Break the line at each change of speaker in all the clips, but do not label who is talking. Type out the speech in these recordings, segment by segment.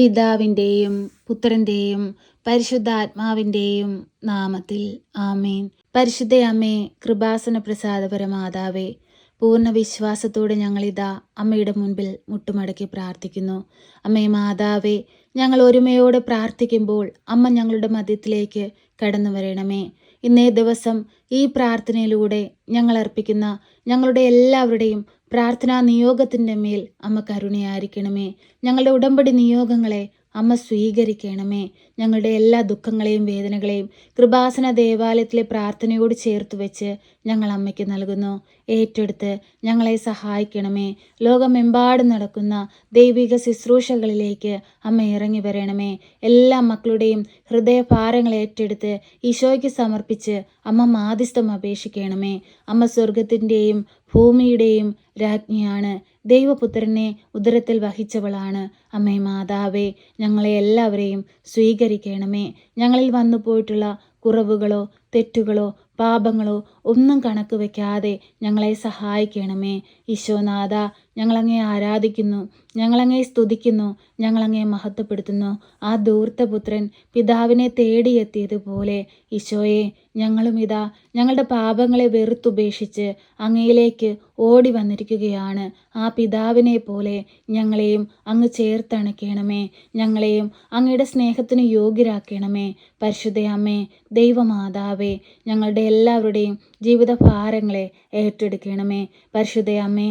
പിതാവിന്റെയും പുത്രന്റെയും പരിശുദ്ധാത്മാവിന്റെയും നാമത്തിൽ ആമേൻ. പരിശുദ്ധ അമ്മേ കൃപാസന പ്രസാദപരമാതാവേ പൂർണ വിശ്വാസത്തോടെ ഞങ്ങളിതാ അമ്മയുടെ മുൻപിൽ മുട്ടുമടക്കി പ്രാർത്ഥിക്കുന്നു. അമ്മേ മാതാവേ ഞങ്ങൾ ഒരുമയോടെ പ്രാർത്ഥിക്കുമ്പോൾ അമ്മ ഞങ്ങളുടെ മധ്യത്തിലേക്ക് കടന്നു വരണമേ. ഇന്നേ ദിവസം ഈ പ്രാർത്ഥനയിലൂടെ ഞങ്ങൾ അർപ്പിക്കുന്ന ഞങ്ങളുടെ എല്ലാവരുടെയും പ്രാർത്ഥനാ നിയോഗത്തിന്റെ മേൽ അമ്മ കരുണയായിരിക്കണമേ. ഞങ്ങളുടെ ഉടമ്പടി നിയോഗങ്ങളെ അമ്മ സ്വീകരിക്കണമേ. ഞങ്ങളുടെ എല്ലാ ദുഃഖങ്ങളെയും വേദനകളെയും കൃപാസന ദേവാലയത്തിലെ പ്രാർത്ഥനയോട് ചേർത്ത് വെച്ച് ഞങ്ങൾ അമ്മയ്ക്ക് നൽകുന്നു. ഏറ്റെടുത്ത് ഞങ്ങളെ സഹായിക്കണമേ. ലോകമെമ്പാടും നടക്കുന്ന ദൈവിക ശുശ്രൂഷകളിലേക്ക് അമ്മ ഇറങ്ങി വരണമേ. എല്ലാ മക്കളുടെയും ഹൃദയഭാരങ്ങൾ ഏറ്റെടുത്ത് ഈശോയ്ക്ക് സമർപ്പിച്ച് അമ്മ മാധ്യസ്ഥം അപേക്ഷിക്കണമേ. അമ്മ സ്വർഗത്തിന്റെയും ഭൂമിയുടെയും രാജ്ഞിയാണ്. ദൈവപുത്രനെ ഉദരത്തിൽ വഹിച്ചവളാണ്. അമ്മേ മാതാവേ ഞങ്ങളെ എല്ലാവരെയും സ്വീകരിക്കണമേ. ഞങ്ങളിൽ വന്നു പോയിട്ടുള്ള കുറവുകളോ തെറ്റുകളോ പാപങ്ങളോ ഒന്നും കണക്ക് വയ്ക്കാതെ ഞങ്ങളെ സഹായിക്കണമേ. ഈശോനാഥ ഞങ്ങളങ്ങേ ആരാധിക്കുന്നു ഞങ്ങളങ്ങേ സ്തുതിക്കുന്നു ഞങ്ങളങ്ങേ മഹത്വപ്പെടുത്തുന്നു. ആ ദൂർത്തപുത്രൻ പിതാവിനെ തേടിയെത്തിയതുപോലെ ഈശോയെ ഞങ്ങളും ഇതാ ഞങ്ങളുടെ പാപങ്ങളെ വെറുത്തുപേക്ഷിച്ച് അങ്ങയിലേക്ക് ഓടി വന്നിരിക്കുകയാണ്. ആ പിതാവിനെ പോലെ ഞങ്ങളെയും അങ്ങ് ചേർത്തണക്കണമേ ഞങ്ങളെയും അങ്ങയുടെ സ്നേഹത്തിന് യോഗ്യരാക്കണമേ. പരിശുദ്ധയമ്മേ ദൈവമാതാവേ ഞങ്ങളുടെ എല്ലാവരുടെയും ജീവിത ഭാരങ്ങളെ ഏറ്റെടുക്കണമേ പരിശുദ്ധയമ്മേ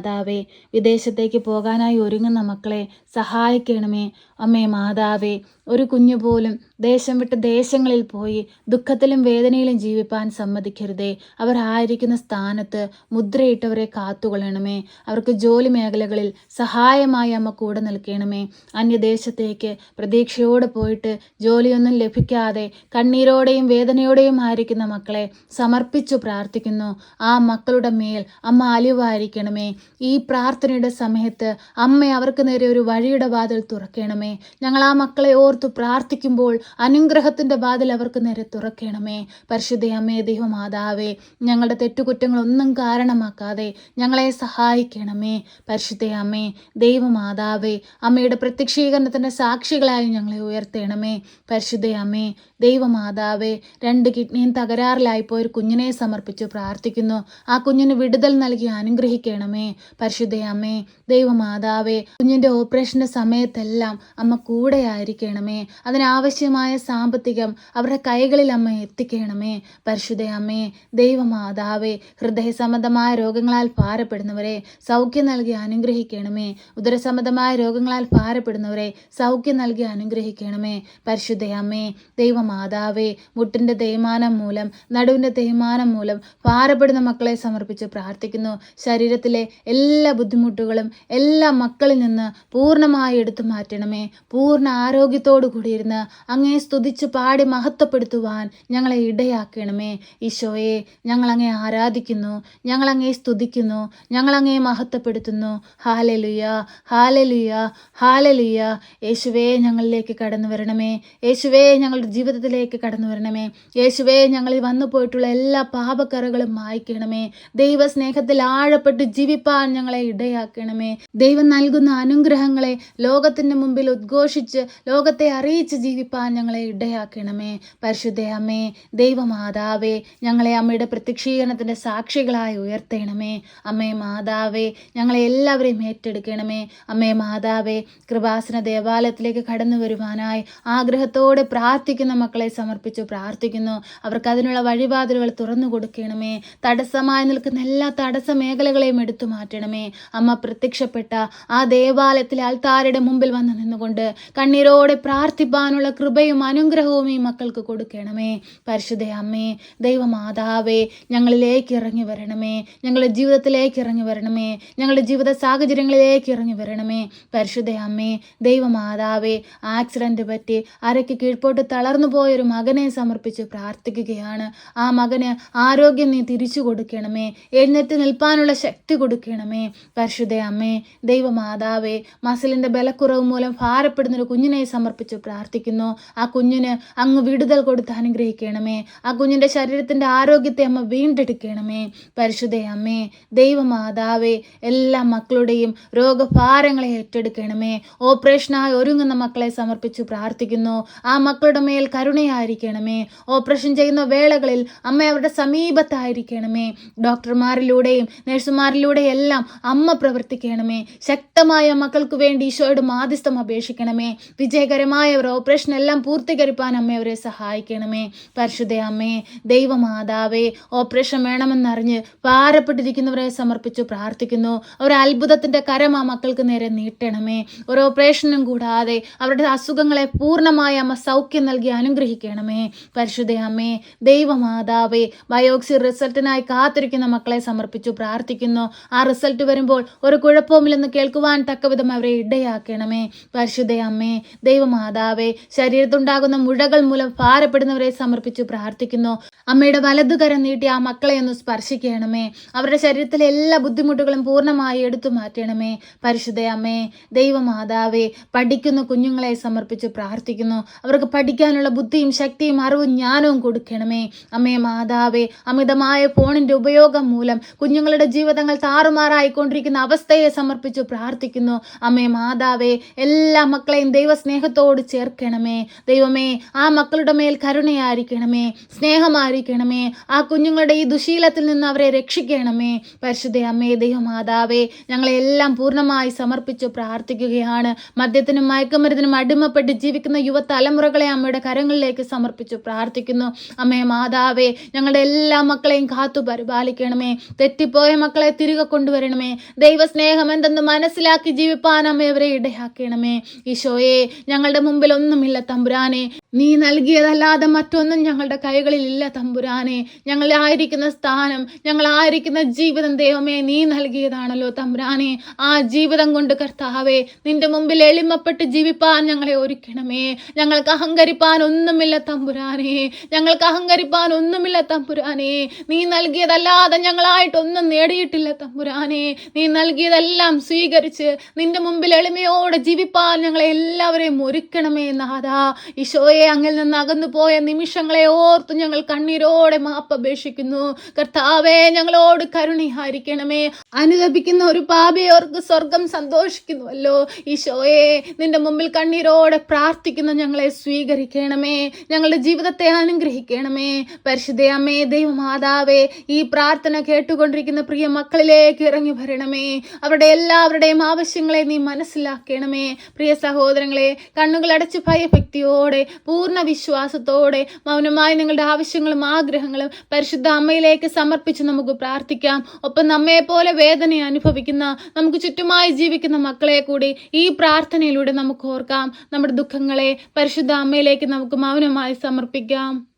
ദൈവമാതാവേ വിദേശത്തേക്ക് പോകാനായി ഒരുങ്ങുന്ന മക്കളെ സഹായിക്കണമേ. അമ്മേ മാതാവേ ഒരു കുഞ്ഞു പോലും ദേശം വിട്ട് ദേശങ്ങളിൽ പോയി ദുഃഖത്തിലും വേദനയിലും ജീവിപ്പാൻ സമ്മതിക്കരുതേ. അവർ ആയിരിക്കുന്ന സ്ഥാനത്ത് മുദ്രയിട്ടവരെ കാത്തുകൊള്ളണമേ. അവർക്ക് ജോലി മേഖലകളിൽ സഹായമായി അമ്മ കൂടെ നിൽക്കണമേ. അന്യദേശത്തേക്ക് പ്രതീക്ഷയോടെ പോയിട്ട് ജോലിയൊന്നും ലഭിക്കാതെ കണ്ണീരോടെയും വേദനയോടെയും ആയിരിക്കുന്ന മക്കളെ സമർപ്പിച്ചു പ്രാർത്ഥിക്കുന്നു. ആ മക്കളുടെ മേൽ അമ്മ അലിവായിരിക്കണമേ. ഈ പ്രാർത്ഥനയുടെ സമയത്ത് അമ്മ അവർക്ക് നേരെ ഒരു വഴിയുടെ വാതിൽ തുറക്കണമേ. ഞങ്ങൾ ആ മക്കളെ ഓർത്തു പ്രാർത്ഥിക്കുമ്പോൾ അനുഗ്രഹത്തിന്റെ വാതിൽ അവർക്ക് നേരെ തുറക്കണമേ. പരിശുദ്ധ അമ്മേ ദൈവമാതാവേ ഞങ്ങളുടെ തെറ്റുകുറ്റങ്ങളൊന്നും കാരണമാക്കാതെ ഞങ്ങളെ സഹായിക്കണമേ. പരിശുദ്ധ അമ്മേ ദൈവമാതാവേ അമ്മയുടെ പ്രത്യക്ഷീകരണത്തിന്റെ സാക്ഷികളായി ഞങ്ങളെ ഉയർത്തണമേ. പരിശുദ്ധ അമ്മേ ദൈവമാതാവേ രണ്ട് കിഡ്നിയും തകരാറിലായി പോയൊരു കുഞ്ഞിനെ സമർപ്പിച്ചു പ്രാർത്ഥിക്കുന്നു. ആ കുഞ്ഞിന് വിടുതൽ നൽകി അനുഗ്രഹിക്കണമേ. പരിശുദ്ധ അമ്മേ ദൈവമാതാവേ കുഞ്ഞിന്റെ ഓപ്പറേഷന്റെ സമയത്തെല്ലാം അമ്മ കൂടെ ആയിരിക്കണമേ അതിനാവശ്യമായ സാമ്പത്തികം അവരുടെ കൈകളിൽ അമ്മ എത്തിക്കണമേ. പരിശുദ്ധ അമ്മേ ദൈവമാതാവേ ഹൃദയ സംബന്ധമായ രോഗങ്ങളാൽ ഭാരപ്പെടുന്നവരെ സൗഖ്യം നൽകി അനുഗ്രഹിക്കണമേ. ഉദരസംബന്ധമായ രോഗങ്ങളാൽ ഭാരപ്പെടുന്നവരെ സൗഖ്യം നൽകി അനുഗ്രഹിക്കണമേ. പരിശുദ്ധ അമ്മേ ദൈവമാതാവേ മുട്ടിന്റെ തേയ്മാനം മൂലം നടുവിന്റെ തേയ്മാനം മൂലം ഭാരപ്പെടുന്ന മക്കളെ സമർപ്പിച്ച് പ്രാർത്ഥിക്കുന്നു. ശരീരത്തിലെ എല്ലാ ബുദ്ധിമുട്ടുകളും എല്ലാ മക്കളിൽ നിന്ന് പൂർണമായി എടുത്തു മാറ്റണമേ. പൂർണ ആരോഗ്യത്തോടു കൂടിയിരുന്ന് അങ്ങേ സ്തുതിച്ച് പാടി മഹത്വപ്പെടുത്തുവാൻ ഞങ്ങളെ ഇടയാക്കണമേ. ഈശോയെ ഞങ്ങളങ്ങേ ആരാധിക്കുന്നു ഞങ്ങളങ്ങേ സ്തുതിക്കുന്നു ഞങ്ങളങ്ങേ മഹത്വപ്പെടുത്തുന്നു. ഹാലലുയ ഹാലലുയ ഹാലലുയ. യേശുവേ ഞങ്ങളിലേക്ക് കടന്നു വരണമേ. യേശുവേ ഞങ്ങളുടെ ജീവിതത്തിലേക്ക് കടന്നു വരണമേ. യേശുവേ ഞങ്ങളിൽ വന്നു പോയിട്ടുള്ള എല്ലാ പാപക്കറകളും മായ്ക്കണമേ. ദൈവസ്നേഹത്തിൽ ആഴപ്പെട്ട് ജീവിപ്പാൻ ഞങ്ങളെ ഇടയാക്കണമേ. ദൈവം നൽകുന്ന അനുഗ്രഹങ്ങളെ ലോകത്തിന്റെ മുമ്പിൽ ഉദ്ഘോഷിച്ച് ലോകത്തെ അറിയിച്ച് ജീവിപ്പാൻ ഞങ്ങളെ ഇടയാക്കണമേ. പരിശുദ്ധ അമ്മേ ദൈവമാതാവേ ഞങ്ങളെ അമ്മയുടെ പ്രത്യക്ഷീകരണത്തിന്റെ സാക്ഷികളായി ഉയർത്തണമേ. അമ്മേ മാതാവേ ഞങ്ങളെ എല്ലാവരെയും ഏറ്റെടുക്കണമേ. അമ്മേ മാതാവേ കൃപാസന ദേവാലയത്തിലേക്ക് കടന്നു വരുവാനായി ആഗ്രഹത്തോടെ പ്രാർത്ഥിക്കുന്ന മക്കളെ സമർപ്പിച്ചു പ്രാർത്ഥിക്കുന്നു. അവർക്ക് അതിനുള്ള വഴിവാതിലുകൾ തുറന്നു കൊടുക്കണമേ. തടസ്സമായി നിൽക്കുന്ന എല്ലാ തടസ്സ മേഖലകളെയും എടുത്തു മാറ്റണമേ. അമ്മ പ്രത്യക്ഷപ്പെട്ട ആ ദേവാലയത്തിലെ ആൾത്താരുടെ മുമ്പിൽ വന്ന് നിന്നുകൊണ്ട് കണ്ണീരോടെ പ്രാർത്ഥിപ്പാനുള്ള കൃപയും അനുഗ്രഹവും ഈ മക്കൾക്ക് കൊടുക്കണമേ. പരിശുദ്ധ അമ്മേ ദൈവമാതാവേ ഞങ്ങളിലേക്ക് ഇറങ്ങി വരണമേ. ഞങ്ങളുടെ ജീവിതത്തിലേക്ക് ഇറങ്ങി വരണമേ. ഞങ്ങളുടെ ജീവിത സാഹചര്യങ്ങളിലേക്ക് ഇറങ്ങി വരണമേ. പരിശുദ്ധ അമ്മേ ദൈവമാതാവേ ആക്സിഡന്റ് പറ്റി അരയ്ക്ക് കീഴ്പോട്ട് തളർന്നു പോയൊരു മകനെ സമർപ്പിച്ച് പ്രാർത്ഥിക്കുകയാണ്. ആ മകന് ആരോഗ്യം നീ തിരിച്ചു കൊടുക്കണമേ. എഴുന്നേറ്റ് നിൽപ്പാനുള്ള ശക്തി കൊടുക്കണമേ. പരിശുദ്ധ അമ്മേ ദൈവമാതാവേ മസിലിന്റെ ബലക്കുറവ് മൂലം ഭാരപ്പെടുന്നൊരു കുഞ്ഞിനെ സമർപ്പിച്ച് പ്രാർത്ഥിക്കുന്നു. ആ കുഞ്ഞിന് അങ്ങ് വിടുതൽ കൊടുത്ത് അനുഗ്രഹിക്കണമേ. ആ കുഞ്ഞിന്റെ ശരീരത്തിന്റെ ആരോഗ്യത്തെ അമ്മ വീണ്ടെടുക്കണമേ. പരിശുദ്ധ അമ്മേ ദൈവമാതാവേ എല്ലാ മക്കളുടെയും രോഗഭാരങ്ങളെ ഏറ്റെടുക്കണമേ. ഓപ്പറേഷനായി ഒരുങ്ങുന്ന മക്കളെ സമർപ്പിച്ച് പ്രാർത്ഥിക്കുന്നു. ആ മക്കളുടെ മേൽ കരുണയായിരിക്കണമേ. ഓപ്പറേഷൻ ചെയ്യുന്ന വേളകളിൽ അമ്മ അവരുടെ സമീപത്തായിരിക്കണമേ. ഡോക്ടർമാരിലൂടെയും നഴ്സുമാരിലൂടെയും എല്ലാം അമ്മ പ്രവർത്തിക്കണമേ. ശക്തമായ മക്കൾക്ക് വേണ്ടി ഈശോയുടെ മാധ്യസ്ഥം അപേക്ഷിക്കണമേ വിജയകരമായ ഒരു ഓപ്പറേഷൻ എല്ലാം പൂർത്തീകരിപ്പാൻ അമ്മ അവരെ സഹായിക്കണമേ. പരിശുദ്ധ അമ്മേ ദൈവമാതാവേ ഓപ്പറേഷൻ വേണമെന്നറിഞ്ഞ് ഭാരപ്പെട്ടിരിക്കുന്നവരെ സമർപ്പിച്ചു പ്രാർത്ഥിക്കുന്നു. ഒരു അത്ഭുതത്തിന്റെ കരം ആ മക്കൾക്ക് നേരെ നീട്ടണമേ. ഒരു ഓപ്പറേഷനും കൂടാതെ അവരുടെ അസുഖങ്ങളെ പൂർണമായി അമ്മ സൗഖ്യം നൽകി അനുഗ്രഹിക്കണമേ. പരിശുദ്ധ അമ്മേ ദൈവമാതാവേ ബയോക്സി റിസൾട്ടിനായി കാത്തിരിക്കുന്ന മക്കളെ സമർപ്പിച്ചു പ്രാർത്ഥിക്കുന്നു. ആ റിസൾട്ട് വരുമ്പോൾ ഒരു കുഴപ്പവുമില്ലെന്ന് കേൾക്കുവാൻ തക്കവിധം അവരെ ഇടയാക്കണമേ. പരിശുദ്ധ അമ്മേ ദൈവമാതാവേ ശരീരത്തുണ്ടാകുന്ന മുഴകൾ മൂലം ഭാരപ്പെടുന്നവരെ സമർപ്പിച്ചു പ്രാർത്ഥിക്കുന്നു. അമ്മയുടെ വലതുകരം നീട്ടി ആ മക്കളെ ഒന്ന് സ്പർശിക്കണമേ. അവരുടെ ശരീരത്തിലെ എല്ലാ ബുദ്ധിമുട്ടുകളും പൂർണമായി എടുത്തു മാറ്റണമേ. പരിശുദ്ധ അമ്മേ ദൈവമാതാവേ പഠിക്കുന്ന കുഞ്ഞുങ്ങളെ സമർപ്പിച്ച് പ്രാർത്ഥിക്കുന്നു. അവർക്ക് പഠിക്കാനുള്ള ബുദ്ധിയും ശക്തിയും അറിവും ജ്ഞാനവും കൊടുക്കണമേ. അമ്മേ മാതാവേ അമിതമായ ഫോണിന്റെ ഉപയോഗം മൂലം കുഞ്ഞുങ്ങളുടെ ജീവിതങ്ങൾ താറുമാറായിക്കൊണ്ടിരിക്കുന്ന അവസ്ഥയെ സമർപ്പിച്ചു പ്രാർത്ഥിക്കുന്നു. അമ്മേ മാതാവേ എല്ലാ മക്കളെയും ദൈവസ്നേഹത്തോട് ചേർക്കണമേ. ദൈവമേ ആ മക്കളുടെ മേൽ കരുണയായിരിക്കണമേ. സ്നേഹമായിരിക്കണമേ. ആ കുഞ്ഞുങ്ങളുടെ ഈ ദുശീലത്തിൽ നിന്ന് അവരെ രക്ഷിക്കണമേ. പരിശുദ്ധ അമ്മേ ദൈവമാതാവേ ഞങ്ങളെ എല്ലാം പൂർണമായി സമർപ്പിച്ചു പ്രാർത്ഥിക്കുകയാണ്. മദ്യത്തിനും മയക്കുമരുന്നിനും അടിമപ്പെട്ട് ജീവിക്കുന്ന യുവതലമുറകളെ അമ്മയുടെ കരങ്ങളിലേക്ക് സമർപ്പിച്ചു പ്രാർത്ഥിക്കുന്നു. അമ്മേ മാതാവേ ഞങ്ങളുടെ എല്ലാ മക്കളെയും കാത്തു പരിപാലിക്കണമേ. തെറ്റിപ്പോയ മക്കളെ തിരികെ കൊണ്ടുവരണമേ. ദൈവസ്നേഹം എന്തെന്ന് മനസ്സിലാക്കി ജീവിപ്പാൻ അമ്മ അവരെ ഇടയാക്കണമേ. ഈശോയെ ഞങ്ങളുടെ മുമ്പിൽ ഒന്നുമില്ല തമ്പുരാനെ. നീ നൽകിയതല്ലാതെ മറ്റൊന്നും ഞങ്ങളുടെ കൈകളിൽ ഇല്ല തമ്പുരാനെ. ഞങ്ങൾ ആയിരിക്കുന്ന സ്ഥാനം ഞങ്ങൾ ആയിരിക്കുന്ന ജീവിതം ദൈവമേ നീ നൽകിയതാണല്ലോ തമ്പുരാനെ. ആ ജീവിതം കൊണ്ട് കർത്താവേ നിന്റെ മുമ്പിൽ എളിമപ്പെട്ട് ജീവിപ്പാൻ ഞങ്ങളെ ഒരുക്കണമേ. ഞങ്ങൾക്ക് അഹങ്കരിപ്പാൻ ഒന്നുമില്ല തമ്പുരാനെ. ഞങ്ങൾക്ക് അഹങ്കരിപ്പാൻ ഒന്നുമില്ല തമ്പുരാനെ. നീ നൽകിയതല്ലാതെ ഞങ്ങളായിട്ടൊന്നും നേടിയിട്ടില്ല തമ്പുരാനെ. നീ നൽകിയതെല്ലാം സ്വീകരിച്ച് നിന്റെ മുമ്പിൽ എളിമയോടെ ജീവിപ്പാൻ ഞങ്ങളെ എല്ലാവരെയും ഒരുക്കണമേ നാഥാ. ഈശോയെ അങ്ങിൽ നിന്ന് അകന്നു പോയ നിമിഷങ്ങളെ ഓർത്ത് ഞങ്ങൾ കണ്ണീരോടെ മാപ്പപേക്ഷിക്കുന്നു. കർത്താവേ ഞങ്ങളോട് കരുണിഹാരിക്കണമേ അനുദപിക്കുന്ന ഒരു പാപിയോർക്ക് സ്വർഗം സന്തോഷിക്കുന്നുവല്ലോ. ഈശോയെ നിന്റെ മുമ്പിൽ കണ്ണീരോടെ പ്രാർത്ഥിക്കുന്ന ഞങ്ങളെ സ്വീകരിക്കണമേ. ഞങ്ങളുടെ ജീവിതത്തെ അനുഗ്രഹിക്കണമേ. പരിശുദ്ധയമ്മേ ദൈവമാതാവേ ഈ പ്രാർത്ഥന കേട്ടുകൊണ്ടിരിക്കുന്ന പ്രിയ മക്കളിലേക്ക് ഇറങ്ങി വരണമേ. അവരുടെ എല്ലാവരുടെയും ആവശ്യങ്ങളെ നീ മനസ്സിലാക്കണമേ. പ്രിയ സഹോദരങ്ങളെ കണ്ണുകൾ അടച്ച് ഭയഭക്തിയോടെ പൂർണ വിശ്വാസത്തോടെ മൗനമായി നിങ്ങളുടെ ആവശ്യങ്ങളും ആഗ്രഹങ്ങളും പരിശുദ്ധ അമ്മയിലേക്ക് സമർപ്പിച്ച് നമുക്ക് പ്രാർത്ഥിക്കാം. ഒപ്പം നമ്മെപ്പോലെ പോലെ വേദന അനുഭവിക്കുന്ന നമുക്ക് ചുറ്റുമായി ജീവിക്കുന്ന മക്കളെ കൂടി ഈ പ്രാർത്ഥനയിലൂടെ നമുക്ക് ഓർക്കാം. നമ്മുടെ ദുഃഖങ്ങളെ പരിശുദ്ധ അമ്മയിലേക്ക് നമുക്ക് മൗനമായി സമർപ്പിക്കാം.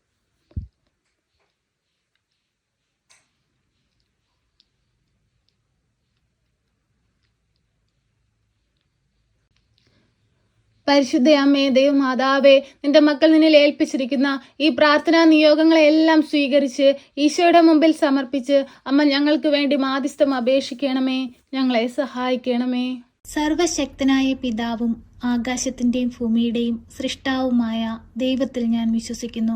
പരിശുദ്ധ അമ്മേ ദൈവമാതാവേ നിന്റെ മക്കൾ നിന്നിൽ ഏൽപ്പിച്ചിരിക്കുന്ന ഈ പ്രാർത്ഥനാ നിയോഗങ്ങളെല്ലാം സ്വീകരിച്ച് ഈശോയുടെ മുമ്പിൽ സമർപ്പിച്ച് അമ്മ ഞങ്ങൾക്ക് വേണ്ടി മാധ്യസ്ഥം അപേക്ഷിക്കണമേ ഞങ്ങളെ സഹായിക്കണമേ. സർവശക്തനായ പിതാവും ആകാശത്തിന്റെയും ഭൂമിയുടെയും സൃഷ്ടാവുമായ ദൈവത്തിൽ ഞാൻ വിശ്വസിക്കുന്നു.